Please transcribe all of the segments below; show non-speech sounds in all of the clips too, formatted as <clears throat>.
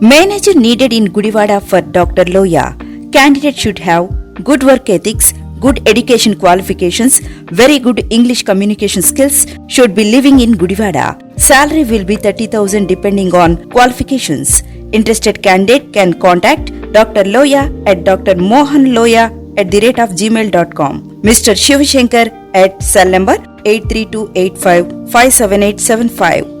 Manager needed in Gudivada for Dr. Loya. Candidate should have good work ethics, good education qualifications, very good English communication skills, should be living in Gudivada. Salary will be 30,000 depending on qualifications. Interested candidate can contact Dr. Loya at Dr. Mohan Loya at the rate of gmail.com. Mr. Shivashankar at cell number 83285 57875.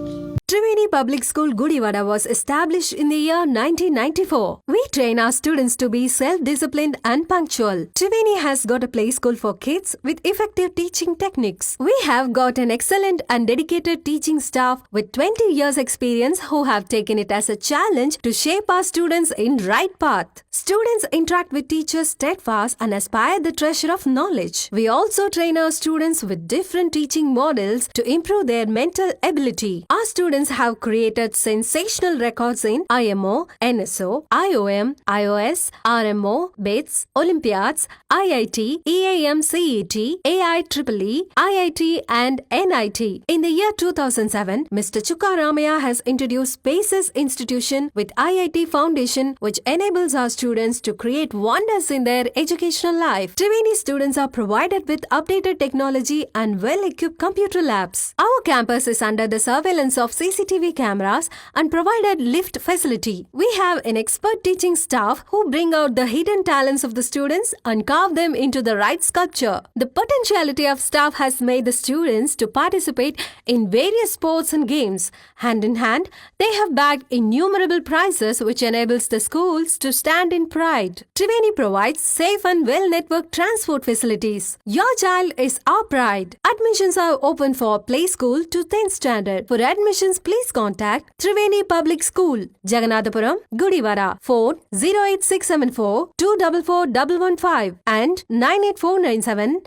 Triveni Public School Gudivada was established in the year 1994. We train our students to be self-disciplined and punctual. Triveni has got a play school for kids with effective teaching techniques. We have got an excellent and dedicated teaching staff with 20 years experience who have taken it as a challenge to shape our students in right path. Students interact with teachers steadfast and aspire the treasure of knowledge. We also train our students with different teaching models to improve their mental ability. Our students have created sensational records in IMO, NSO, IOM, iOS, RMO, BITS, Olympiads, IIT, EAM CET, AIEEE, IIT, and NIT. In the year 2007, Mr. Chukka Ramaya has introduced Spaces Institution with IIT Foundation, which enables our students to create wonders in their educational life. Triveni students are provided with updated technology and well-equipped computer labs. Our campus is under the surveillance of CCTV cameras and provided lift facility. We have an expert teaching staff who bring out the hidden talents of the students and carve them into the right sculpture. The potentiality of staff has made the students to participate in various sports and games. Hand in hand, they have bagged innumerable prizes which enables the schools to stand in pride. Triveni provides safe and well-networked transport facilities. Your child is our pride. Admissions are open for play school to 10th standard. For admissions, please contact Triveni Public School, Jagannathpuram, Gudivara. Phone 08674 244115 and 98497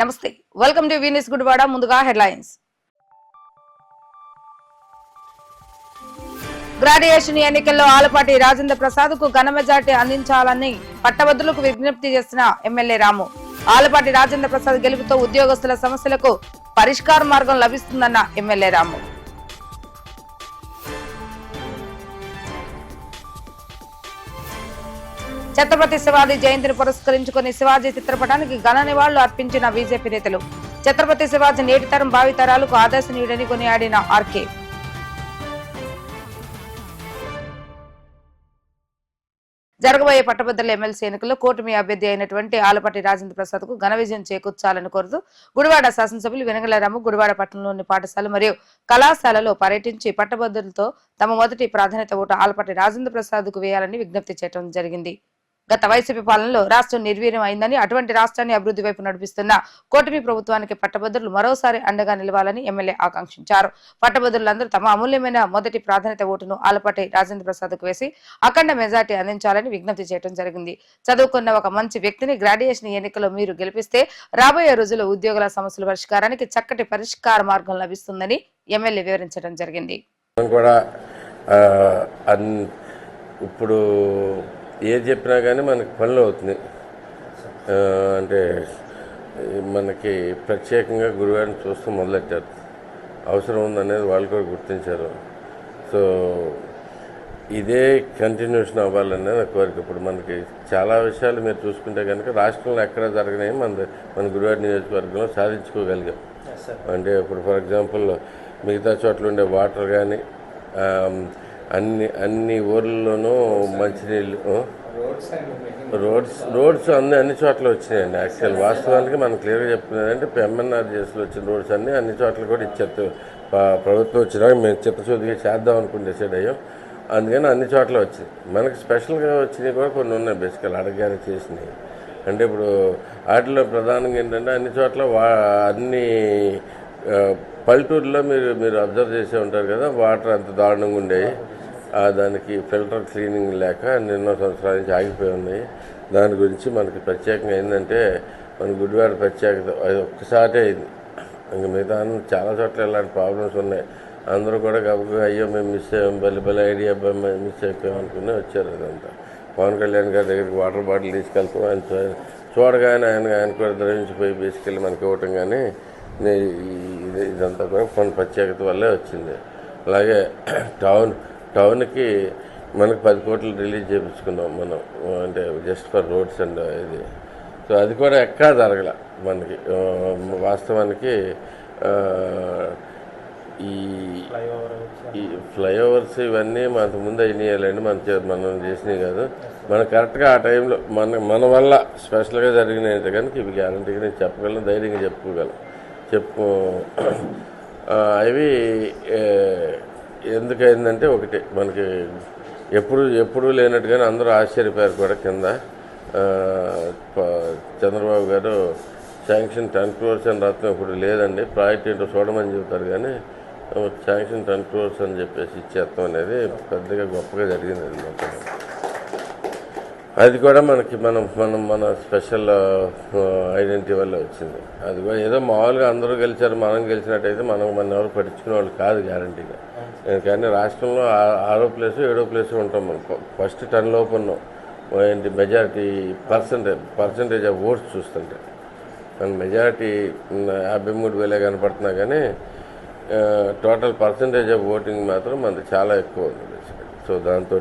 నమస్తే. Welcome to వీనిస్ Gudivada ముందుగా headlines graduation ఎన్నికల్లో ఆలపాటి రాజేంద్ర ప్రసాద్కు ఘన majority అందించాలని పట్టభద్రులకు విజ్ఞప్తి చేసిన MLA Ramu. Alapati Rajendra Prasad గెలుపుతో ఉద్యోగస్తుల సమస్యలకు పరిష్కార మార్గం లభిస్తుందన్న ఎమ్మెల్యే రాము. ఛత్రపతి శివాజీ జయంతిని పురస్కరించుకుని శివాజీ చిత్రపటానికి ఘన నివాళులు అర్పించిన బీజేపీ నేతలు. ఛత్రపతి శివాజీ నేటి తరం భావి ఆదర్శనీయుడని కొనియాడిన ఆర్కే. జరగబోయే పట్టభద్రుల ఎమ్మెల్సీ ఎన్నికల్లో కూటమి అభ్యర్థి అయినటువంటి ఆలపాటి రాజేంద్ర ప్రసాద్కు ఘన విజయం చేకూర్చాలని కోరుతూ గుడివాడ శాసనసభ్యులు వెనగలరాము గుడివాడ పట్టణంలోని పాఠశాల మరియు కళాశాలలో పర్యటించి పట్టభద్రులతో తమ మొదటి ప్రాధాన్యత ఓటు ఆలపాటి రాజేంద్ర ప్రసాద్కు వేయాలని విజ్ఞప్తి చేయడం జరిగింది. గత వైసీపీ పాలనలో రాష్ట్రం నిర్వీర్యం అయిందని అటువంటి రాష్ట్రాన్ని అభివృద్ధి వైపు నడిపిస్తున్న కూటమి ప్రభుత్వానికి పట్టభద్రులు మరోసారి అండగా నిలవాలని ఎమ్మెల్యే ఆకాంక్షించారు. పట్టభద్రులందరూ తమ అమూల్యమైన మొదటి ప్రాధాన్యత ఓటును ఆలపాటి రాజేంద్ర ప్రసాద్కు వేసి అఖండ మెజార్టీ అందించాలని విజ్ఞప్తి చేయడం జరిగింది. చదువుకున్న ఒక మంచి వ్యక్తిని గ్రాడ్యుయేషన్ ఎన్నికల్లో మీరు గెలిపిస్తే రాబోయే రోజుల్లో ఉద్యోగుల సమస్యల పరిష్కారానికి చక్కటి పరిష్కార మార్గం లభిస్తుందని ఎమ్మెల్యే వివరించడం జరిగింది. కూడా ఇప్పుడు ఏది చెప్పినా కానీ మనకి పనులు అవుతుంది ఆ, అంటే మనకి ప్రత్యేకంగా గురువారిని చూస్తూ మొదలెట్టారు. అవసరం ఉందనేది వాళ్ళు కూడా గుర్తించారు. సో ఇదే కంటిన్యూషన్ అవ్వాలనే నా కోరిక. ఇప్పుడు మనకి చాలా విషయాలు మీరు చూసుకుంటే కనుక రాష్ట్రంలో ఎక్కడ జరగనే మన మన గురువారి నియోజకవర్గంలో సాధించుకోగలిగాం. అంటే ఇప్పుడు ఫర్ ఎగ్జాంపుల్ మిగతా చోట్ల ఉండే వాటర్ కానీ అన్ని అన్ని ఊర్లలోనూ మంచినీళ్ళు రోడ్స్ రోడ్స్ అన్ని అన్ని చోట్ల వచ్చినాయండి. యాక్చువల్ వాస్తవానికి మనం క్లియర్గా చెప్తున్నానంటే ఎంఎన్ఆర్ వచ్చిన రోడ్స్ అన్ని అన్ని చోట్ల కూడా ఇచ్చారు ప్రభుత్వం వచ్చినా మేము చిత్తశుద్ధిగా చేద్దాం అనుకుని డిసైడ్ అయ్యాం అందుకని అన్ని చోట్ల వచ్చింది. మనకి స్పెషల్గా వచ్చినవి కూడా కొన్ని ఉన్నాయి బేసికల్ అడగానే చేసినవి. అంటే ఇప్పుడు వాటిలో ప్రధానంగా ఏంటంటే అన్ని చోట్ల వా అన్ని పల్లెటూరులో మీరు మీరు అబ్జర్వ్ చేసే ఉంటారు కదా వాటర్ అంత దారుణంగా ఉండేవి. దానికి ఫిల్టర్ క్లీనింగ్ లేక ఎన్నో సంవత్సరాల నుంచి ఆగిపోయి ఉన్నాయి. దాని గురించి మనకి ప్రత్యేకంగా ఏంటంటే మన గుడివాడ ప్రత్యేకత అది ఒక్కసారి అయింది. ఇంకా మిగతా చాలా చోట్ల ఇలాంటి ప్రాబ్లమ్స్ ఉన్నాయి. అందరూ కూడా కాబట్టి అయ్యో మేము మిస్ అయ్యాం బలి బలి ఐడియా మిస్ అయిపోయాం అనుకుని వచ్చారు అదంతా. పవన్ కళ్యాణ్ గారి దగ్గరికి వాటర్ బాటిల్ తీసుకెళ్తాం ఆయన చూడగానే ఆయన ఆయన కూడా ద్రవించిపోయి తీసుకెళ్ళి మనకి ఇవ్వటం కానీ ఇది ఇదంతా కూడా కొన్ని ప్రత్యేకత వల్లే వచ్చింది. అలాగే <clears throat> టౌన్ టౌన్కి మనకు పది కోట్లు రిలీజ్ చేయించుకున్నాం మనం అంటే జస్ట్ ఫర్ రోడ్స్ అండ్ ఇది. సో అది కూడా ఎక్కడా జరగల మనకి వాస్తవానికి ఈ ఈ ఫ్లైఓవర్స్ ఇవన్నీ మనకు ముందు అయినాయాలండి మన చే- మనం చేసినవి కాదు. మనం కరెక్ట్గా ఆ టైంలో మన మన వల్ల స్పెషల్గా జరిగినాయి అయితే కనుక ఇవి గ్యారంటీగా నేను చెప్పగలను ధైర్యంగా చెప్పుకోగలను. చెప్పు అవి ఎందుకైందంటే ఒకటి మనకి ఎప్పుడు ఎప్పుడు లేనట్టుగానే అందరూ ఆశ్చర్యపోయారు కూడా కింద. చంద్రబాబు గారు శాంక్షన్ టెన్ క్రోర్స్ అని రాత్రం ఇప్పుడు లేదండి ప్రాజెక్ట్ ఏంటో చూడమని చెబుతారు కానీ శాంక్షన్ టెన్ క్రోర్స్ అని చెప్పేసి ఇచ్చేస్తాం అనేది పెద్దగా గొప్పగా జరిగింది అది అది కూడా మనకి మనం మనం మన స్పెషల్ ఐడెంటిటీ వల్ల వచ్చింది. అది కూడా ఏదో మామూలుగా అందరూ గెలిచారు మనం గెలిచినట్టయితే మనం మన ఎవరు పట్టించుకునే వాళ్ళు కాదు గ్యారంటీగా. కానీ రాష్ట్రంలో ఆ- ఆరో ప్లేస్ ఏడో ప్లేస్ ఉంటాం మనం. ఫస్ట్ టెన్ లోపు ఉన్నాం. ఏంటి majority percentage percentage of votes చూస్తుంటే. మన మెజారిటీ యాభై మూడు వేలే కనపడుతున్నా కానీ టోటల్ పర్సంటేజ్ ఆఫ్ ఓటింగ్ మాత్రం మనది చాలా ఎక్కువ ఉంది సో దాంతో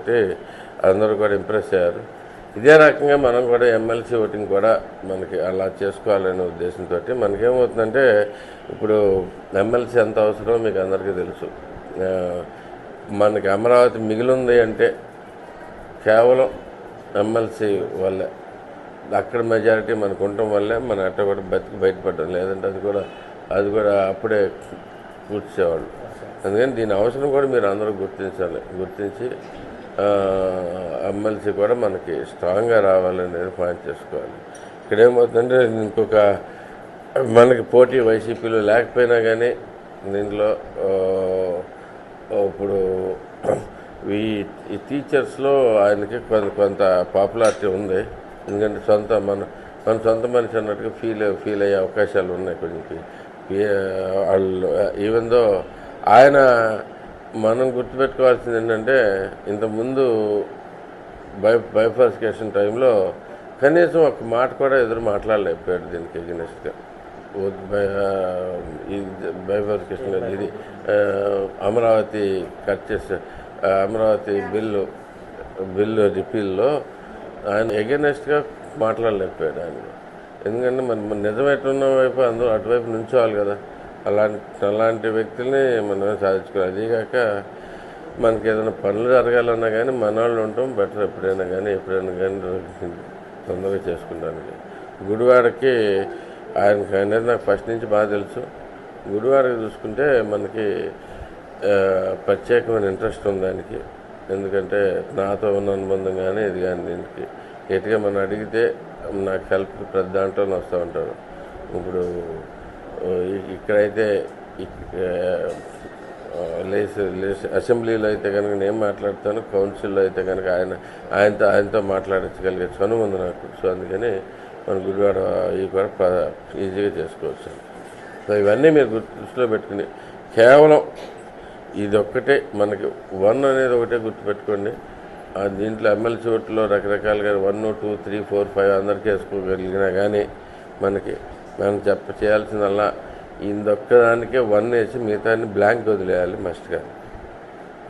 అందరూ కూడా ఇంప్రెస్ అయ్యారు. ఇదే రకంగా మనం కూడా ఎమ్మెల్సీ ఓటింగ్ కూడా మనకి అలా చేసుకోవాలనే ఉద్దేశంతో మనకేమవుతుందంటే ఇప్పుడు ఎమ్మెల్సీ ఎంత అవసరమో మీకు అందరికీ తెలుసు. మనకి అమరావతి మిగిలింది అంటే కేవలం ఎమ్మెల్సీ వల్లే. అక్కడ మెజారిటీ మనకు ఉండటం వల్లే మన అట్ట కూడా బతికి బయటపడ్డాం. లేదంటే అది కూడా అది కూడా అప్పుడే కూర్చేవాళ్ళు. అందుకని దీని అవసరం కూడా మీరు అందరూ గుర్తించాలి. గుర్తించి ఎమ్మెల్సీ కూడా మనకి స్ట్రాంగ్గా రావాలనేది పాయింట్ చేసుకోవాలి. ఇక్కడ ఏమవుతుందంటే ఇంకొక మనకి పోటీ వైసీపీలో లేకపోయినా కానీ దీంట్లో ఇప్పుడు ఈ ఈ టీచర్స్లో ఆయనకి కొంత కొంత పాపులారిటీ ఉంది. ఎందుకంటే సొంత మన మన సొంత మనిషి అన్నట్టుగా ఫీల్ ఫీల్ అయ్యే అవకాశాలు ఉన్నాయి కొంచెం వాళ్ళు ఈవెన్ దో ఆయన మనం గుర్తుపెట్టుకోవాల్సింది ఏంటంటే ఇంతకుముందు బై బైఫర్స్కేషన్ టైంలో కనీసం ఒక మాట కూడా ఎదురు మాట్లాడలేకపోయాడు దీనికి ఎగ్నెస్ట్గా ఈ బైఫర్సికేషన్ ఇది అమరావతి కట్ చేసే అమరావతి బిల్లు బిల్లు రిపీల్లో ఆయన ఎగెనెస్ట్గా మాట్లాడలేకపోయాడు ఆయన. ఎందుకంటే మనం మన నిజం ఎట్లున్న వైపు అందరూ అటువైపు నుంచోవాలి కదా. అలాంటి అలాంటి వ్యక్తుల్ని మనం సాధించుకోవాలి. అదీగాక మనకి ఏదైనా పనులు జరగాలన్నా కానీ మన వాళ్ళు ఉంటాం బెటర్ ఎప్పుడైనా కానీ ఎప్పుడైనా కానీ తొందరగా చేసుకుంటానికి. గుడివాడకి ఆయనకి అనేది నాకు ఫస్ట్ నుంచి బాగా తెలుసు. గుడివాడకి చూసుకుంటే మనకి ప్రత్యేకమైన ఇంట్రెస్ట్ ఉంది దానికి ఎందుకంటే నాతో ఉన్న అనుబంధం కానీ ఇది కానీ దీనికి. ఎటుగా మనం అడిగితే నాకు హెల్ప్ ప్రతి దాంట్లో వస్తూ ఉంటారు. ఇప్పుడు ఇక్కడైతే లేస్ లేస్ అసెంబ్లీలో అయితే కనుక నేను మాట్లాడతాను కౌన్సిల్లో అయితే కనుక ఆయన ఆయనతో ఆయనతో మాట్లాడించగలిగే చనువు ఉంది నాకు. సో అందుకని మన గుడివాడ ఇవి కూడా ప్ర- ఈజీగా చేసుకోవచ్చు. సో ఇవన్నీ మీరు గుర్తు దృష్టిలో పెట్టుకుని కేవలం ఇది ఒక్కటే మనకి వన్ అనేది ఒకటే గుర్తుపెట్టుకోండి. దీంట్లో ఎమ్మెల్సీ ఓట్లో రకరకాలుగా one two three four five అందరికీ వేసుకోగలిగినా కానీ మనకి మనం చెప్ప చేయాల్సిందల్లా ఇందొక్కదానికే వన్ వేసి మిగతాన్ని బ్లాంక్ వదిలేయాలి మస్ట్గా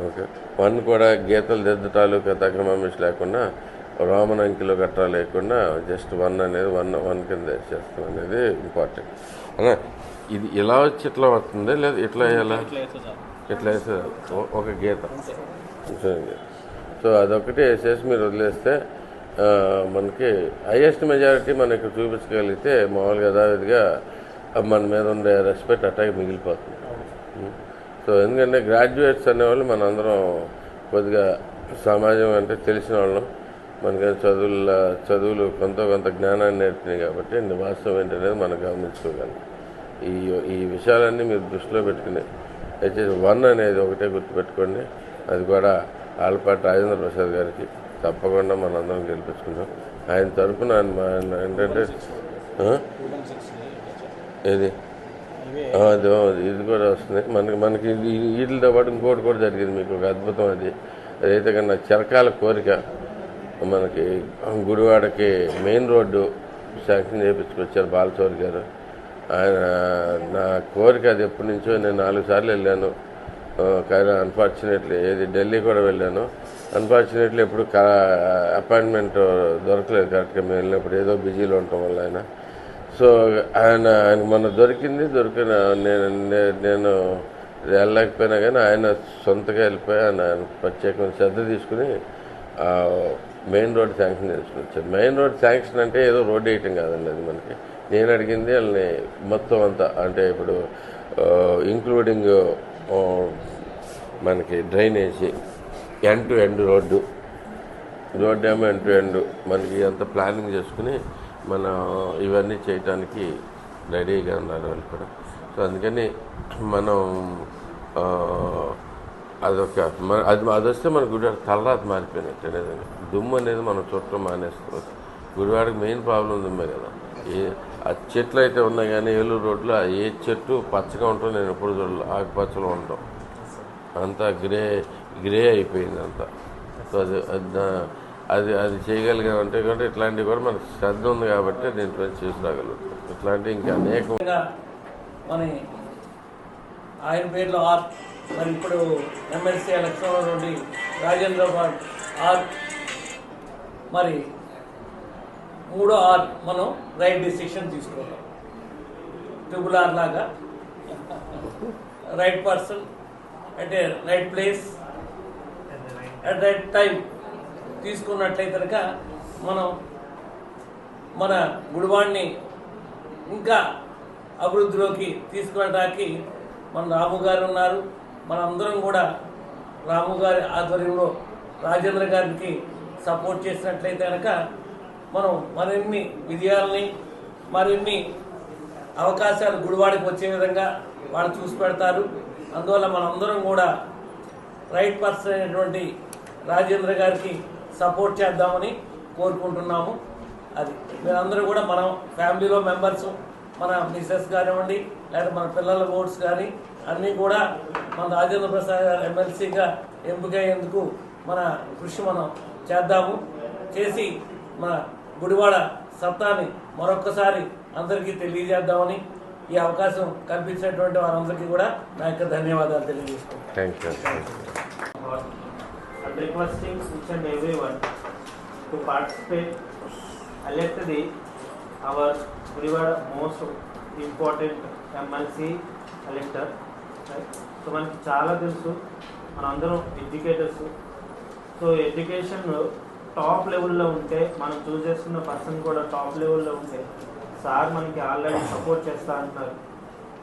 ఓకే? వన్ కూడా గీతలు దిద్దటాలు తగ్గమేసి లేకుండా రోమన్ అంకిలో గట్రా లేకుండా జస్ట్ వన్ అనేది వన్ వన్ కింద చేస్తాం అనేది ఇంపార్టెంట్. అలా ఇది ఇలా వచ్చి ఇట్లా వస్తుంది లేదా ఇట్లా వేయాలా? ఇట్లా వేస్తే ఓ- ఒక గీత. సో అదొకటి వేసేసి మీరు వదిలేస్తే మనకి హైయెస్ట్ మెజారిటీ మనకి చూపించగలిగితే మామూలుగా యథావిధిగా మన మీద ఉండే రెస్పెక్ట్ అట్టాగే మిగిలిపోతుంది. సో ఎందుకంటే గ్రాడ్యుయేట్స్ అనేవాళ్ళు మనందరం కొద్దిగా సమాజం అంటే తెలిసిన వాళ్ళం. మనకి చదువుల చదువులు కొంత కొంత జ్ఞానాన్ని నేర్పినాయి కాబట్టి వాస్తవం ఏంటనేది మనం గమనించుకోగలం. ఈ ఈ విషయాలన్నీ మీరు దృష్టిలో పెట్టుకుని అయితే వన్ అనేది ఒకటే గుర్తుపెట్టుకోండి. అది కూడా ఆలపాటి రాజేంద్ర ప్రసాద్ గారికి. తప్పకుండా మనందరం గెలిపించుకుందాం. ఆయన తరఫున ఆయన ఆయన ఏంటంటే ఏది? అది ఇది కూడా వస్తుంది. మనకి మనకి వీటితో పాటు ఇంకోటి కూడా జరిగింది మీకు ఒక అద్భుతం అది. అదైతే కన్నా చరకాల కోరిక. మనకి గుడివాడకి మెయిన్ రోడ్డు శాంక్షన్ చేయించుకొచ్చారు బాలచౌరి గారు. ఆయన నా కోరిక అది ఎప్పటి నుంచో నేను నాలుగు సార్లు వెళ్ళాను. కానీ అన్ఫార్చునేట్లీ ఏది ఢిల్లీ కూడా వెళ్ళాను. అన్ఫార్చునేట్లీ ఎప్పుడు అపాయింట్మెంట్ దొరకలేదు కరెక్ట్గా మేము వెళ్ళినప్పుడు. ఏదో బిజీలో ఉండటం వల్ల ఆయన సో ఆయన ఆయన మొన్న దొరికింది దొరికిన నేను నేను వెళ్ళలేకపోయినా కానీ ఆయన సొంతగా వెళ్ళిపోయి ఆయన ప్రత్యేకమైన శ్రద్ధ తీసుకుని మెయిన్ రోడ్ శాంక్షన్ చేసుకుని వచ్చారు. మెయిన్ రోడ్ శాంక్షన్ అంటే ఏదో రోడ్ వేయటం కాదండి అది మనకి. నేను అడిగింది వాళ్ళని మొత్తం అంతా అంటే ఇప్పుడు ఇంక్లూడింగ్ మనకి drainage end to end road road ఏమో ఎండ్ టు ఎండ్ మనకి అంత ప్లానింగ్ చేసుకుని మనం ఇవన్నీ చేయటానికి రెడీగా ఉన్నారు వాళ్ళు కూడా. సో అందుకని మనం అదొక మన అది అది వస్తే మన గుడివాడ తలరాత మారిపోయినట్టు అనేది దుమ్ము అనేది మనం చుట్టం మానేస్తాం గుడివాడకి మెయిన్ ప్రాబ్లం దుమ్మే కదా ఏ ఆ చెట్లు అయితే ఉన్నాయి కానీ ఏలూరు రోడ్లో ఏ చెట్టు పచ్చగా ఉంటాం నేను ఎప్పుడు చూడలే. ఆకుపచ్చలో ఉంటాం అంతా గ్రే గ్రే అయిపోయింది అంతా. సో అది అది అది చేయగలిగాం అంటే కూడా ఇట్లాంటివి కూడా మనకు శ్రద్ధ ఉంది కాబట్టి దీంట్లో చేసుకురాగలుగుతాం ఇట్లాంటివి ఇంకా అనేకం మన ఆయన పేర్లో ఆర్ట్ మరి ఇప్పుడు ఎమ్మెల్సీ ఎలక్షన్లో నుండి రాజేంద్ర బాబు ఆర్ మరి మూడో ఆర్ మనం రైట్ డిసిషన్ తీసుకోవాలి. ట్రిపుల్ ఆర్ లాగా. రైట్ పర్సన్ అంటే right place at right time తీసుకున్నట్లయితే కనుక మనం మన గుడివాణ్ణి ఇంకా అభివృద్ధిలోకి తీసుకువెళ్ళడానికి మన రాము గారు ఉన్నారు. మన అందరం కూడా రాము గారి ఆధ్వర్యంలో రాజేంద్ర గారికి సపోర్ట్ చేసినట్లయితే కనుక మనం మరిన్ని విజయాల్ని మరిన్ని అవకాశాలు గుడివాడికి వచ్చే విధంగా వాళ్ళు చూసి పెడతారు. అందువల్ల మనందరం కూడా రైట్ పర్సన్ అయినటువంటి రాజేంద్ర గారికి సపోర్ట్ చేద్దామని కోరుకుంటున్నాము. అది మీరందరూ కూడా మనం ఫ్యామిలీలో మెంబర్స్ మన మిస్సెస్ కానివ్వండి లేదా మన పిల్లల ఓట్స్ కానీ అన్నీ కూడా మన రాజేంద్ర ప్రసాద్ గారు ఎమ్మెల్సీగా ఎంపికయ్యేందుకు మన కృషి మనం చేద్దాము. చేసి మన గుడివాడ సత్తాని మరొక్కసారి అందరికీ తెలియజేద్దామని ఈ అవకాశం కల్పించినటువంటి వారందరికీ కూడా నా యొక్క ధన్యవాదాలు తెలియజేసుకుంటాను everyone to participate, elect the MLC collector so మనకి చాలా తెలుసు. మనందరం ఎడ్యుకేటర్స్. సో ఎడ్యుకేషన్ టాప్ లెవెల్లో ఉంటే మనం చూస్ చేసుకున్న పర్సన్ కూడా టాప్ లెవెల్లో ఉంటే సార్ మనకి ఆల్రెడీ సపోర్ట్ చేస్తా అంటున్నారు.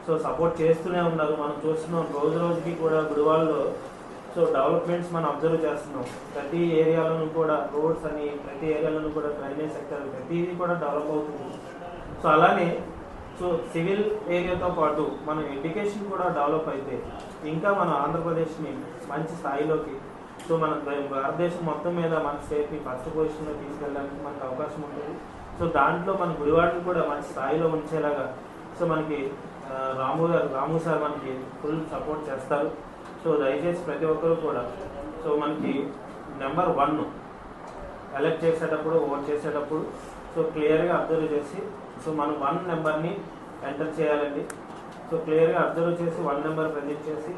సో సపోర్ట్ చేస్తూనే ఉన్నారు. మనం చూస్తున్నాం రోజు రోజుకి కూడా గుడివాళ్ళలో సో డెవలప్మెంట్స్ మనం అబ్జర్వ్ చేస్తున్నాం. ప్రతి ఏరియాలోనూ కూడా రోడ్స్ అని ప్రతి ఏరియాలోనూ కూడా డ్రైనేజ్ సెక్టర్ ప్రతిదీ కూడా డెవలప్ అవుతుంది. సో అలానే సో సివిల్ ఏరియాతో పాటు మన ఎడ్యుకేషన్ కూడా డెవలప్ అయితే ఇంకా మన ఆంధ్రప్రదేశ్ని మంచి స్థాయిలోకి సో మన భారతదేశం మొత్తం మీద మన స్టేట్ని ఫస్ట్ పొజిషన్లో తీసుకెళ్ళడానికి మనకు అవకాశం ఉంటుంది. సో దాంట్లో మన గుడివాడిని కూడా మంచి స్థాయిలో ఉంచేలాగా సో మనకి రాము గారు రాము సార్ మనకి ఫుల్ సపోర్ట్ చేస్తారు. సో దయచేసి ప్రతి ఒక్కరు కూడా సో మనకి నెంబర్ వన్ ఎలక్ట్ చేసేటప్పుడు ఓట్ చేసేటప్పుడు సో క్లియర్గా అబ్జర్వ్ చేసి సో మనం వన్ నెంబర్ని ఎంటర్ చేయాలండి. సో క్లియర్గా అబ్జర్వ్ చేసి వన్ నెంబర్ ప్రజెంట్ చేసి.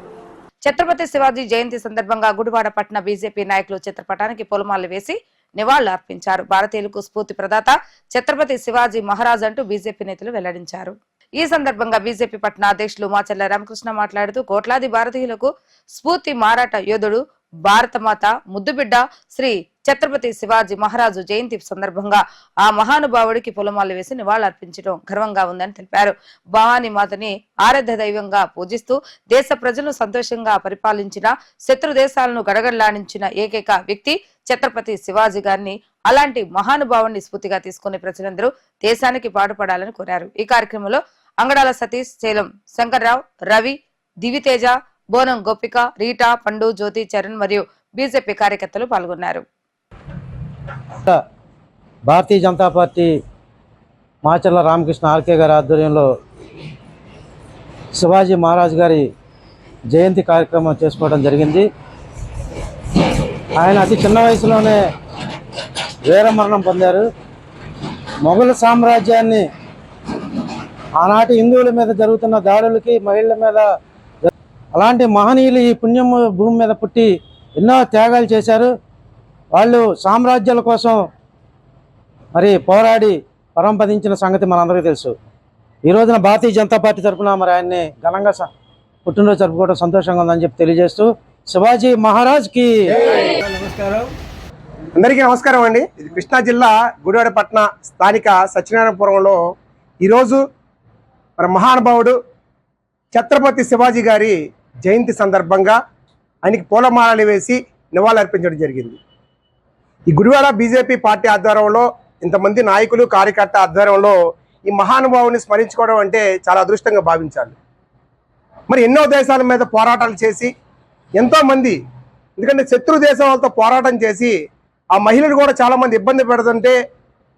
ఛత్రపతి శివాజీ జయంతి సందర్భంగా గుడివాడ పట్టణ బీజేపీ నాయకులు చిత్రపటానికి పొలమాలు వేసి నివాళులు అర్పించారు. భారతీయులకు స్ఫూర్తి ప్రదాత ఛత్రపతి శివాజీ మహారాజ్ అంటూ బీజేపీ నేతలు వెల్లడించారు. ఈ సందర్భంగా బీజేపీ పట్టణ అధ్యక్షులు మాచల్ల రామకృష్ణ మాట్లాడుతూ కోట్లాది భారతీయులకు స్ఫూర్తి మారాట యోధుడు భారతమాత ముద్దుబిడ్డ శ్రీ ఛత్రపతి శివాజీ మహారాజు జయంతి సందర్భంగా ఆ మహానుభావుడికి పొలమాలు వేసి నివాళులర్పించడం గర్వంగా ఉందని తెలిపారు. భవానీ మాతని ఆరాధ్య దైవంగా పూజిస్తూ దేశ ప్రజలను సంతోషంగా పరిపాలించిన శత్రు దేశాలను గడగడలాడించిన ఏకైక వ్యక్తి ఛత్రపతి శివాజీ గారిని అలాంటి మహానుభావుని స్ఫూర్తిగా తీసుకునే ప్రజలందరూ దేశానికి పాటుపడాలని కోరారు. ఈ కార్యక్రమంలో అంగడాల సతీష్ సేలం శంకర్రావు రవి దివితేజ బోనం గోపిక రీటా పండు జ్యోతి చరణ్ మరియు బీజేపీ కార్యకర్తలు పాల్గొన్నారు. భారతీయ జనతా పార్టీ మాచర్ల రామకృష్ణ ఆర్కే గారి ఆధ్వర్యంలో శివాజీ మహారాజ్ గారి జయంతి కార్యక్రమం చేసుకోవడం జరిగింది. ఆయన అతి చిన్న వయసులోనే వీరమరణం పొందారు. మొఘల్ సామ్రాజ్యాన్ని ఆనాటి హిందువుల మీద జరుగుతున్న దాడులకి మహిళల మీద అలాంటి మహనీయులు ఈ పుణ్యం భూమి మీద పుట్టి ఎన్నో త్యాగాలు చేశారు. వాళ్ళు సామ్రాజ్యాల కోసం మరి పోరాడి పరంపదించిన సంగతి మనందరికీ తెలుసు. ఈ రోజున భారతీయ జనతా పార్టీ తరఫున మరి ఆయన్ని ఘనంగా స- పుట్టినరోజు జరుపుకోవడం సంతోషంగా ఉందని చెప్పి తెలియజేస్తూ శివాజీ మహారాజ్కి అందరికీ నమస్కారం అండి. ఇది కృష్ణా జిల్లా గుడివాడ పట్టణ స్థానిక సత్యనారాయణపురంలో ఈరోజు మన మహానుభావుడు ఛత్రపతి శివాజీ గారి జయంతి సందర్భంగా ఆయనకి పూలమాలలు వేసి నివాళులర్పించడం జరిగింది. ఈ గుడివాడ బీజేపీ పార్టీ ఆధ్వర్యంలో ఇంతమంది నాయకులు కార్యకర్త ఆధ్వర్యంలో ఈ మహానుభావుని స్మరించుకోవడం అంటే చాలా అదృష్టంగా భావించాలి. మరి ఎన్నో దేశాల మీద పోరాటాలు చేసి ఎంతోమంది ఎందుకంటే శత్రు దేశం వాళ్ళతో పోరాటం చేసి ఆ మహిళలు కూడా చాలామంది ఇబ్బంది పెడుతుంటే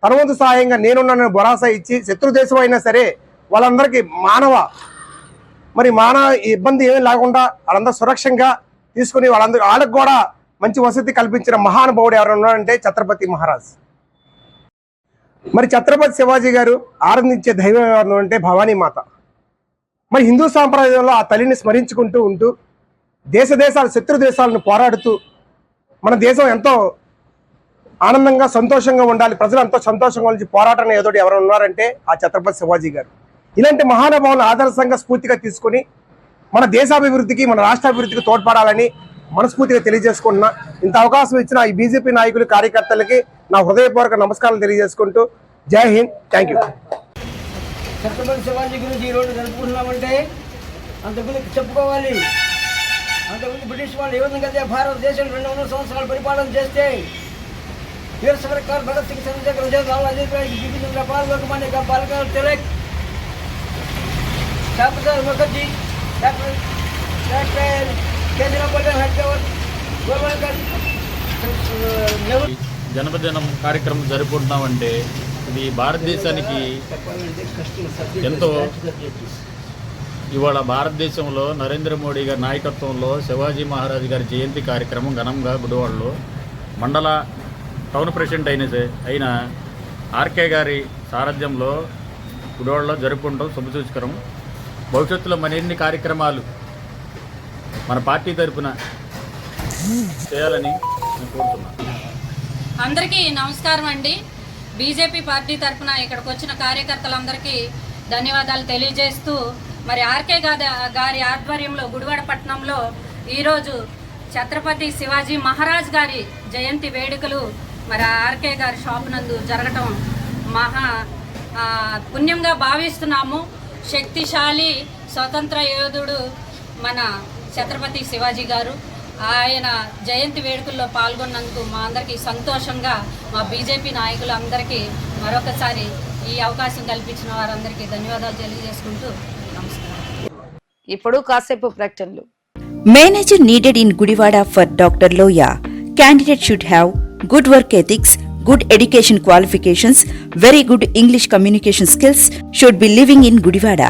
తన వంతు సహాయంగా నేనున్నానని భరోసా ఇచ్చి శత్రు దేశం అయినా సరే వాళ్ళందరికీ మానవ మరి మానవ ఇబ్బంది ఏమీ లేకుండా వాళ్ళందరూ సురక్షంగా తీసుకుని వాళ్ళందరూ వాళ్ళకు కూడా మంచి వసతి కల్పించిన మహానుభావుడు ఎవరు ఉన్నారంటే ఛత్రపతి మహారాజ్. మరి ఛత్రపతి శివాజీ గారు ఆరాధించే దైవం ఎవరు అంటే భవానీ మాత. మరి హిందూ సాంప్రదాయంలో ఆ తల్లిని స్మరించుకుంటూ ఉంటూ దేశ దేశాల శత్రు దేశాలను పోరాడుతూ మన దేశం ఎంతో ఆనందంగా సంతోషంగా ఉండాలి ప్రజలు ఎంతో సంతోషంగా ఉంచి పోరాటం ఏదో ఎవరు ఉన్నారంటే ఆ ఛత్రపతి శివాజీ గారు. ఇలాంటి మహానుభావులను ఆదర్శంగా స్ఫూర్తిగా తీసుకొని మన దేశాభివృద్ధికి మన రాష్ట్రాభివృద్ధికి తోడ్పడాలని మనస్ఫూర్తిగా తెలియజేసుకుంటున్నా. ఇంత అవకాశం ఇచ్చిన ఈ బీజేపీ నాయకులు కార్యకర్తలకి నా హృదయపూర్వక నమస్కారాలు తెలియజేసుకుంటూ జై హింద్. Thank you. ఛత్రపతి శివాజీ గురించి ఈరోజు జరుపుకుంటున్నామంటే అంతకుముందు చెప్పుకోవాలి. అంతకుముందు బ్రిటిష్ వాళ్ళు ఏ విధంగా అయితే భారతదేశం రెండు వందల సంవత్సరాలు పరిపాలన చేస్తే వీర Savarkar Bhagat Singh Chandrashekhar Vijay Ajit Rai Bipin Lokmanya బాలకాల Tilak doctor Mukherjee doctor doctor కేంద్ర గోల్వల్కర్ జన్మదినం కార్యక్రమం జరుపుకుంటున్నామంటే ఇది భారతదేశానికి ఎంతో ఇవాళ భారతదేశంలో నరేంద్ర మోడీ గారి నాయకత్వంలో శివాజీ మహారాజ్ గారి జయంతి కార్యక్రమం ఘనంగా గుడివాడలో మండల టౌన్ ప్రెసిడెంట్ అయిన అయిన ఆర్కే గారి సారథ్యంలో గుడివాడలో జరుపుకుంటాం. శుభసూచకరం భవిష్యత్తులో మరిన్ని కార్యక్రమాలు మన పార్టీ తరపున చేయాలని నేను కోరుతున్నాను. అందరికీ నమస్కారం అండి. బీజేపీ పార్టీ తరఫున ఇక్కడికి వచ్చిన కార్యకర్తలందరికీ ధన్యవాదాలు తెలియజేస్తూ మరి ఆర్కే గారి ఆధ్వర్యంలో గుడివాడ పట్టణంలో ఈరోజు ఛత్రపతి శివాజీ మహారాజ్ గారి జయంతి వేడుకలు మరి ఆర్కే గారి షాప్ నందు జరగటం మహా పుణ్యంగా భావిస్తున్నాము. శక్తిశాలి స్వతంత్ర యోధుడు మన ఛత్రపతి శివాజీ గారు ఆయన జయంతి వేడుకల్లో పాల్గొన్నందుకు మా అందరికీ సంతోషంగా మా బీజేపీ నాయకులందరికీ మరొకసారి ఈ అవకాశం కల్పించిన వారందరికీ ధన్యవాదాలు తెలియజేసుకుంటూ నమస్కారం ఇప్పుడు కాసేపు ప్రకటనలు Manager needed in Gudivada for Dr. Loya. Candidate should have good work ethics, good education qualifications very good English communication skills should be living in Gudivada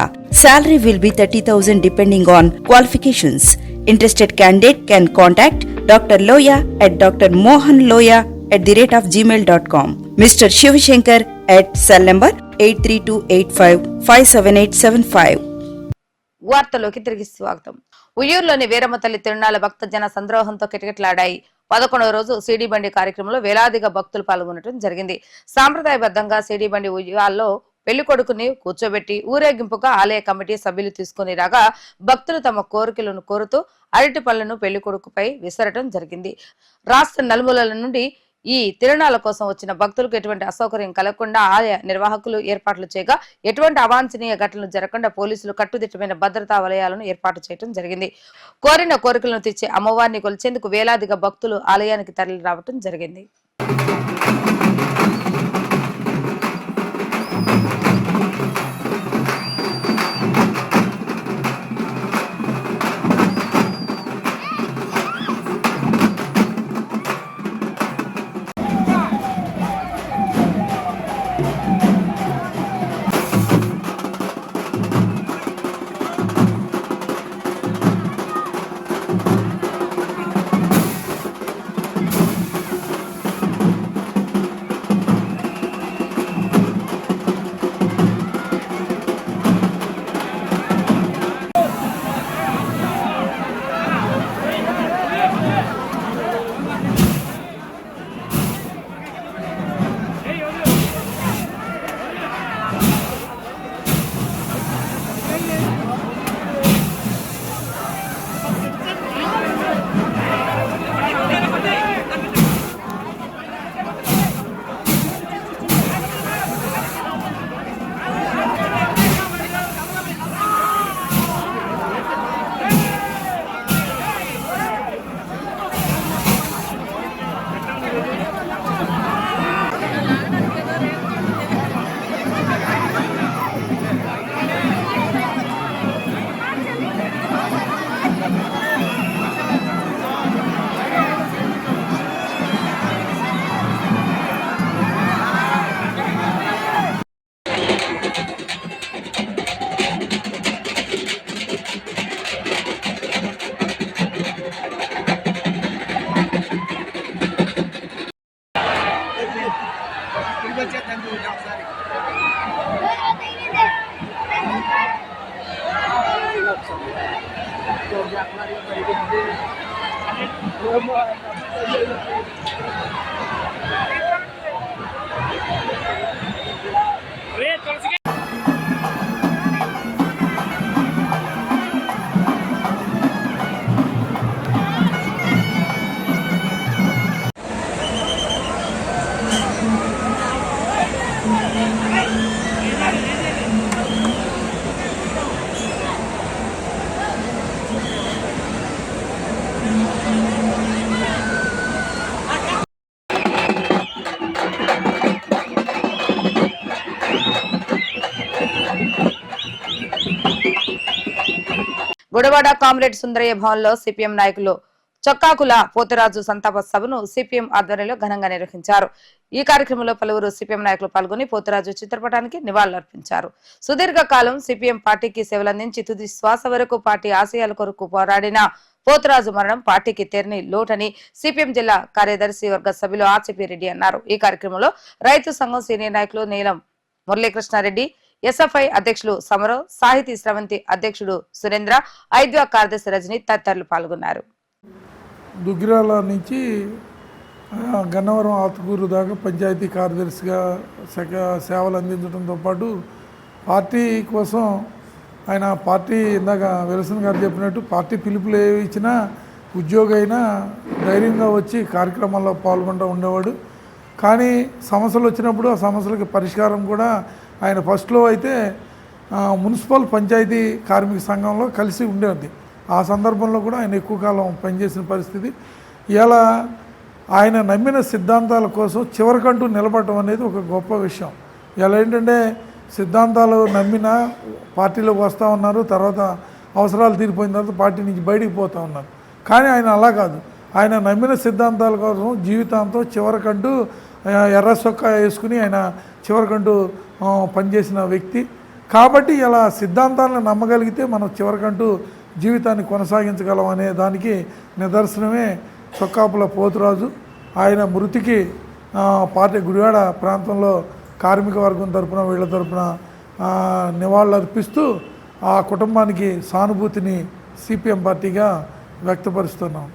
salary will be thirty thousand depending on qualifications interested candidate can contact doctor Loya at doctor Mohan Loya at the rate of Gmail dot com mister Shivashankar at cell number eight three two eight five five seven eight seven five వార్తలోకి తిరిగి స్వాగతం. ఉయ్యూరులోని వీరమతల్లి తిరునాళ్ళ భక్త జన సంద్రోహంతో కిటకిటలాడాయి. పదకొండవ రోజు CD బండి కార్యక్రమంలో వేలాదిగా భక్తులు పాల్గొనడం జరిగింది. సాంప్రదాయబద్ధంగా సిడి బండి ఉయ్యాల్లో పెళ్ళి కొడుకుని కూర్చోబెట్టి ఊరేగింపుగా ఆలయ కమిటీ సభ్యులు తీసుకుని రాగా భక్తులు తమ కోరికలను కోరుతూ అరటి పళ్ళను పెళ్ళి కొడుకుపై విసరటం జరిగింది. రాష్ట్ర నలుమూలల నుండి ఈ తిరునాళ్ళ కోసం వచ్చిన భక్తులకు ఎటువంటి అసౌకర్యం కలగకుండా ఆలయ నిర్వాహకులు ఏర్పాట్లు చేయగా ఎటువంటి అవాంఛనీయ ఘటనలు జరగకుండా పోలీసులు కట్టుదిట్టమైన భద్రతా వలయాలను ఏర్పాటు చేయడం జరిగింది. కోరిన కోరికలను తెచ్చే అమ్మవారిని కొలిచేందుకు వేలాదిగా భక్తులు ఆలయానికి తరలి రావటం జరిగింది. Ano? కామ్రేడ్ సుందరయ్య భవన్లో సిపిఎం నాయకులు చొక్కాకుల పోతిరాజు సంతాప సభను సిపిఎం ఆధ్వర్యంలో ఘనంగా నిర్వహించారు. ఈ కార్యక్రమంలో పలువురు సిపిఎం నాయకులు పాల్గొని పోతిరాజు చిత్రపటానికి నివాళులర్పించారు. సుదీర్ఘ కాలం సిపిఎం పార్టీకి సేవలందించి తుది శ్వాస వరకు పార్టీ ఆశయాల కొరకు పోరాడిన పోతురాజు మరణం పార్టీకి తెరని లోటని సిపిఎం జిల్లా కార్యదర్శి వర్గ సభ్యులు ఆర్సిపి రెడ్డి అన్నారు. ఈ కార్యక్రమంలో రైతు సంఘం సీనియర్ నాయకులు నీలం మురళీకృష్ణారెడ్డి ఎస్ఎఫ్ఐ అధ్యక్షులు సమరవ్ సాహితీ స్రవంతి అధ్యక్షుడు సురేంద్ర ఐద్వా కార్యదర్శి రజని తదితరులు పాల్గొన్నారు. దుగ్గిరాల నుంచి గన్నవరం ఆతుకూరు దాకా పంచాయతీ కార్యదర్శిగా శాఖ సేవలు అందించడంతో పాటు పార్టీ కోసం ఆయన పార్టీ ఇందాక విల్సన్ గారు చెప్పినట్టు పార్టీ పిలుపులు ఏవి ఇచ్చినా ఉద్యోగి అయినా ధైర్యంగా వచ్చి కార్యక్రమాల్లో పాల్గొంటూ ఉండేవాడు. కానీ సమస్యలు వచ్చినప్పుడు ఆ సమస్యలకి పరిష్కారం కూడా ఆయన ఫస్ట్లో అయితే మున్సిపల్ పంచాయతీ కార్మిక సంఘంలో కలిసి ఉండేది. ఆ సందర్భంలో కూడా ఆయన ఎక్కువ కాలం పనిచేసిన పరిస్థితి. ఇలా ఆయన నమ్మిన సిద్ధాంతాల కోసం చివరికంటూ నిలబడటం అనేది ఒక గొప్ప విషయం. ఇలా ఏంటంటే సిద్ధాంతాలు నమ్మిన పార్టీలోకి వస్తూ ఉన్నారు తర్వాత అవసరాలు తీరిపోయిన తర్వాత పార్టీ నుంచి బయటికి పోతూ ఉన్నారు. కానీ ఆయన అలా కాదు. ఆయన నమ్మిన సిద్ధాంతాల కోసం జీవితాంతం చివరికంటూ ఎర్ర చొక్క వేసుకుని ఆయన చివరికంటూ పనిచేసిన వ్యక్తి. కాబట్టి ఇలా సిద్ధాంతాలను నమ్మగలిగితే మనం చివరికంటూ జీవితాన్ని కొనసాగించగలం అనే దానికి నిదర్శనమే చొక్కాపుల పోతురాజు. ఆయన మృతికి పార్టీ గుడివాడ ప్రాంతంలో కార్మిక వర్గం తరపున వీళ్ళ తరపున నివాళులర్పిస్తూ ఆ కుటుంబానికి సానుభూతిని సిపిఎం పార్టీగా వ్యక్తపరుస్తున్నాం.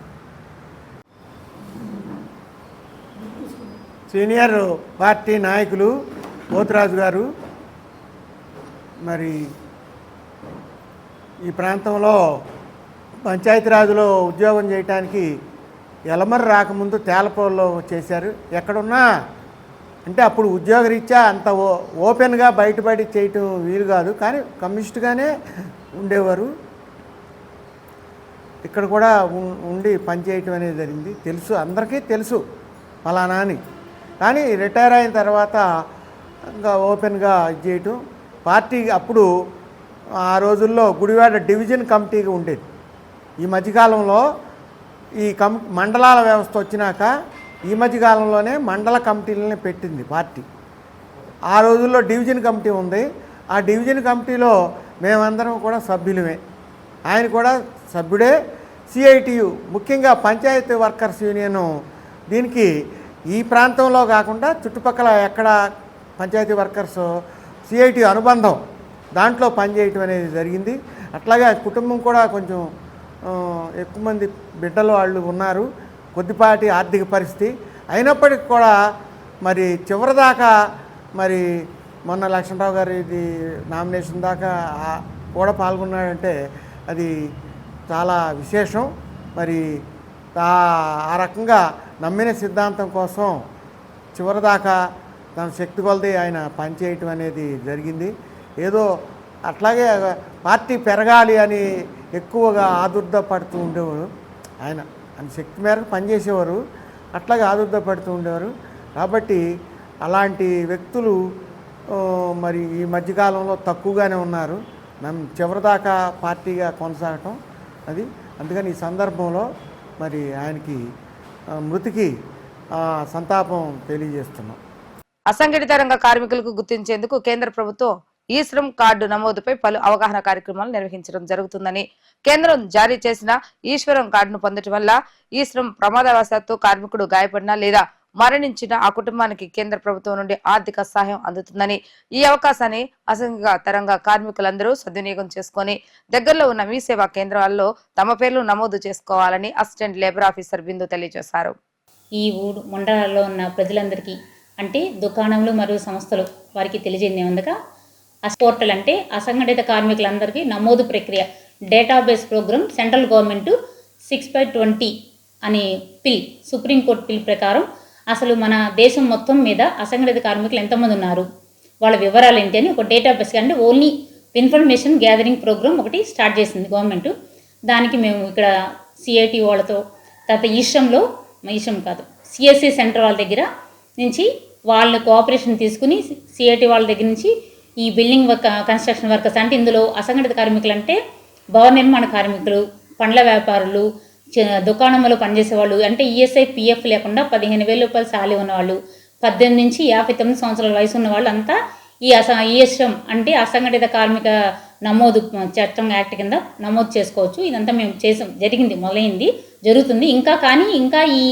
సీనియర్ పార్టీ నాయకులు పోతురాజు గారు మరి ఈ ప్రాంతంలో పంచాయతీరాజులో ఉద్యోగం చేయటానికి ఎలమరి రాకముందు తేలపోల్లో చేశారు. ఎక్కడున్నా అంటే అప్పుడు ఉద్యోగరీత్యా అంత ఓ ఓపెన్గా బయటపడి చేయటం వీలు కాదు. కానీ కమ్యూనిస్ట్గానే ఉండేవారు. ఇక్కడ కూడా ఉం- ఉండి పనిచేయటం అనేది జరిగింది. తెలుసు అందరికీ తెలుసు ఫలానా అని. కానీ రిటైర్ అయిన తర్వాత ఇంకా ఓపెన్గా ఇది చేయటం. పార్టీ అప్పుడు ఆ రోజుల్లో గుడివాడ డివిజన్ కమిటీగా ఉండేది. ఈ మధ్యకాలంలో ఈ కం మండలాల వ్యవస్థ వచ్చినాక ఈ మధ్యకాలంలోనే మండల కమిటీలని పెట్టింది పార్టీ. ఆ రోజుల్లో డివిజన్ కమిటీ ఉంది. ఆ డివిజన్ కమిటీలో మేమందరం కూడా సభ్యులమే. ఆయన కూడా సభ్యుడే. సిఐటియు ముఖ్యంగా పంచాయతీ వర్కర్స్ యూనియన్ దీనికి ఈ ప్రాంతంలో కాకుండా చుట్టుపక్కల ఎక్కడ పంచాయతీ వర్కర్స్ సిఐటి అనుబంధం దాంట్లో పనిచేయటం అనేది జరిగింది. అట్లాగే కుటుంబం కూడా కొంచెం ఎక్కువ మంది బిడ్డలు వాళ్ళు ఉన్నారు. కొద్దిపాటి ఆర్థిక పరిస్థితి. అయినప్పటికీ కూడా మరి చివరిదాకా మరి మొన్న లక్ష్మణరావు గారి ఇది నామినేషన్ దాకా కూడా పాల్గొన్నాడంటే అది చాలా విశేషం. మరి ఆ రకంగా నమ్మిన సిద్ధాంతం కోసం చివరిదాకా తన శక్తి కొలది ఆయన పనిచేయటం అనేది జరిగింది. ఏదో అట్లాగే పార్టీ పెరగాలి అని ఎక్కువగా ఆదుర్ద పడుతూ ఉండేవారు. ఆయన ఆయన శక్తి మేరకు పనిచేసేవారు. అట్లాగే ఆదుర్ద పడుతూ ఉండేవారు. కాబట్టి అలాంటి వ్యక్తులు మరి ఈ మధ్యకాలంలో తక్కువగానే ఉన్నారు. నన్ను చివరిదాకా పార్టీగా కొనసాగటం అది. అందుకని ఈ సందర్భంలో మరి ఆయనకి మృతికి సంతాపం తెలియజేస్తున్నాం. అసంఘటిత రంగ కార్మికులకు గుర్తించేందుకు కేంద్ర ప్రభుత్వం ఈ శ్రమ్ కార్డు నమోదుపై పలు అవగాహన కార్యక్రమాలు నిర్వహించడం జరుగుతుందని కేంద్రం జారీ చేసిన ఈశ్వరం కార్డును పొందటం వల్ల ఈ శ్రమ్ ప్రమాదవశాత్తు కార్మికుడు గాయపడినా లేదా మరణించిన ఆ కుటుంబానికి కేంద్ర ప్రభుత్వం నుండి ఆర్థిక సహాయం అందుతుందని ఈ అవకాశాన్ని అసంఘ తరంగా కార్మికులందరూ సద్వినియోగం చేసుకొని దగ్గరలో ఉన్న మీ సేవా కేంద్రాల్లో తమ పేర్లు నమోదు చేసుకోవాలని అసిస్టెంట్ లేబర్ ఆఫీసర్ బిందు తెలియజేశారు. ఈ ఊరు మండలాల్లో ఉన్న ప్రజలందరికీ అంటే దుకాణములు మరియు సంస్థలు వారికి తెలియజేయంది ఏముందగా పోర్టల్ అంటే అసంఘటిత కార్మికులందరికీ నమోదు ప్రక్రియ database program central government six by twenty అనే పిల్ సుప్రీంకోర్టు పిల్ ప్రకారం అసలు మన దేశం మొత్తం మీద అసంఘటిత కార్మికులు ఎంతమంది ఉన్నారు? వాళ్ళ వివరాలు ఏంటి అని ఒక డేటాబేస్ అంటే ఓన్లీ ఇన్ఫర్మేషన్ గ్యాదరింగ్ ప్రోగ్రామ్ ఒకటి స్టార్ట్ చేసింది గవర్నమెంట్ దానికి మేము ఇక్కడ సిఐటి వాళ్ళతో తర్వాత ఈశ్రంలో ఈశ్రం కాదు సిఎస్సి సెంటర్ వాళ్ళ దగ్గర నుంచి వాళ్ళ కోఆపరేషన్ తీసుకుని సిఐటి వాళ్ళ దగ్గర నుంచి ఈ బిల్డింగ్ వర్క్ కన్స్ట్రక్షన్ వర్కర్స్ అంటే ఇందులో అసంఘటిత కార్మికులు అంటే భవన నిర్మాణ కార్మికులు పండ్ల వ్యాపారులు దుకాణంలో పనిచేసే వాళ్ళు అంటే ఈఎస్ఐ పిఎఫ్ లేకుండా పదిహేను వేల రూపాయలు సాలి ఉన్నవాళ్ళు పద్దెనిమిది నుంచి యాభై తొమ్మిది సంవత్సరాల వయసు ఉన్న వాళ్ళు అంతా ఈ అస ఈఎస్ఎం అంటే అసంఘటిత కార్మిక నమోదు చట్టం యాక్ట్ కింద నమోదు చేసుకోవచ్చు. ఇదంతా మేము చేసాం జరిగింది మొదలైంది జరుగుతుంది. ఇంకా కానీ ఇంకా ఈ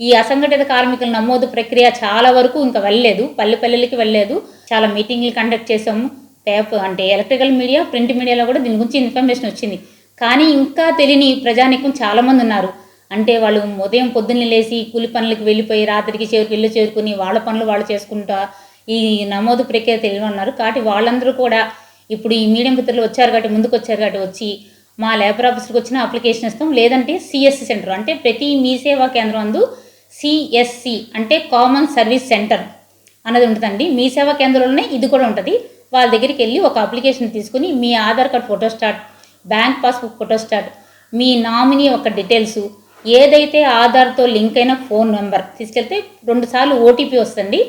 ఈ అసంఘటిత కార్మికుల నమోదు ప్రక్రియ చాలా వరకు ఇంకా వెళ్ళలేదు పల్లె పల్లెలకి వెళ్ళలేదు. చాలా మీటింగ్లు కండక్ట్ చేసాము. పేపర్ అంటే ఎలక్ట్రికల్ మీడియా ప్రింట్ మీడియాలో కూడా దీని గురించి ఇన్ఫర్మేషన్ వచ్చింది. కానీ ఇంకా తెలియని ప్రజానికం చాలామంది ఉన్నారు. అంటే వాళ్ళు ఉదయం పొద్దున్నే లేచి కూలి పనులకు వెళ్ళిపోయి రాత్రికి చేరుకు ఇల్లు చేరుకుని వాళ్ళ పనులు వాళ్ళు చేసుకుంటా ఈ నమోదు ప్రక్రియ తెలియని ఉన్నారు. కాబట్టి వాళ్ళందరూ కూడా ఇప్పుడు ఈ మీడియం మిత్రులు వచ్చారు కాబట్టి ముందుకు వచ్చారు కాబట్టి వచ్చి మా లేబర్ ఆఫీస్కి వచ్చిన అప్లికేషన్ ఇస్తాం. లేదంటే సిఎస్సి సెంటర్ అంటే ప్రతి మీ సేవా కేంద్రం అందు సిఎస్సి అంటే కామన్ సర్వీస్ సెంటర్ అన్నది ఉంటుందండి. మీ సేవా కేంద్రంలోనే ఇది కూడా ఉంటుంది. వాళ్ళ దగ్గరికి వెళ్ళి ఒక అప్లికేషన్ తీసుకుని మీ Aadhaar card photostat bank passbook photostat. మీ నామినీ ఒక డీటెయిల్స్ ఏదైతే ఆధార్తో లింక్ అయిన ఫోన్ నెంబర్ తీసుకెళ్తే రెండుసార్లు ఓటీపీ వస్తుంది.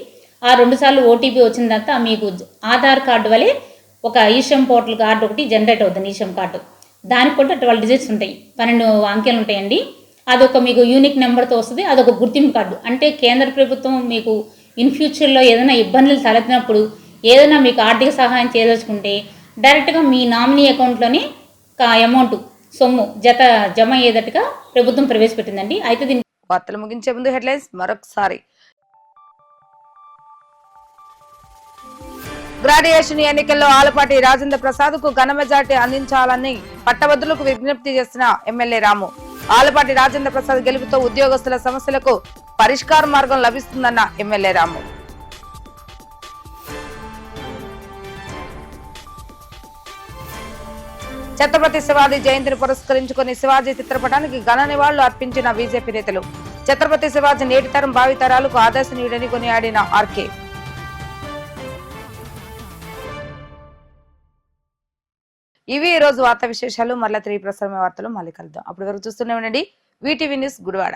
ఆ రెండుసార్లు ఓటీపీ వచ్చిన తర్వాత మీకు ఆధార్ కార్డు వలె ఒక ఈషం పోర్టల్ కార్డు ఒకటి జనరేట్ అవుతుంది ఈషం కార్డు. దానికి కూడా ట్వెల్వ్ డిజిట్స్ ఉంటాయి పన్నెండు అంకెలు ఉంటాయండి. అదొక మీకు యూనిక్ నెంబర్తో వస్తుంది అదొక గుర్తింపు కార్డు. అంటే కేంద్ర ప్రభుత్వం మీకు ఇన్ ఫ్యూచర్లో ఏదైనా ఇబ్బందులు తలెత్తినప్పుడు ఏదైనా మీకు ఆర్థిక సహాయం చేయదలుచుకుంటే డైరెక్ట్గా మీ నామినీ అకౌంట్లోనే అమౌంట్ సొమ్ము జత జమ అయ్యేటట్టుగా ప్రభుత్వం ప్రవేశపెట్టిందండి. అయితే దీని వార్తలు ముగించే ముందు హెడ్లైన్స్ మరొకసారి. గ్రాడ్యుయేషన్ ఎన్నికల్లో ఆలపాటి రాజేంద్ర ప్రసాద్కు ఘన మెజార్టీ అందించాలని పట్టభద్రులకు విజ్ఞప్తి చేసిన ఎమ్మెల్యే రాము. ఆలపాటి రాజేంద్ర ప్రసాద్ గెలుపుతో ఉద్యోగస్తుల సమస్యలకు పరిష్కార మార్గం లభిస్తుందన్న ఎమ్మెల్యే రాము. ఛత్రపతి శివాజీ జయంతిని పురస్కరించుకుని శివాజీ చిత్రపటానికి ఘన నివాళులు అర్పించిన బీజేపీ నేతలు. ఛత్రపతి శివాజీ నేటి తరం భావితరాలకు ఆదర్శనీయుడని కొనియాడిన ఆర్కే. ఇవి ఈ రోజు వార్తా విశేషాలు. మరలా తిరిగి ప్రసారమైన వార్తలు మళ్ళీ కలుద్దాం. అప్పటి వరకు చూస్తూనే ఉండండి. VTV news Gudivada.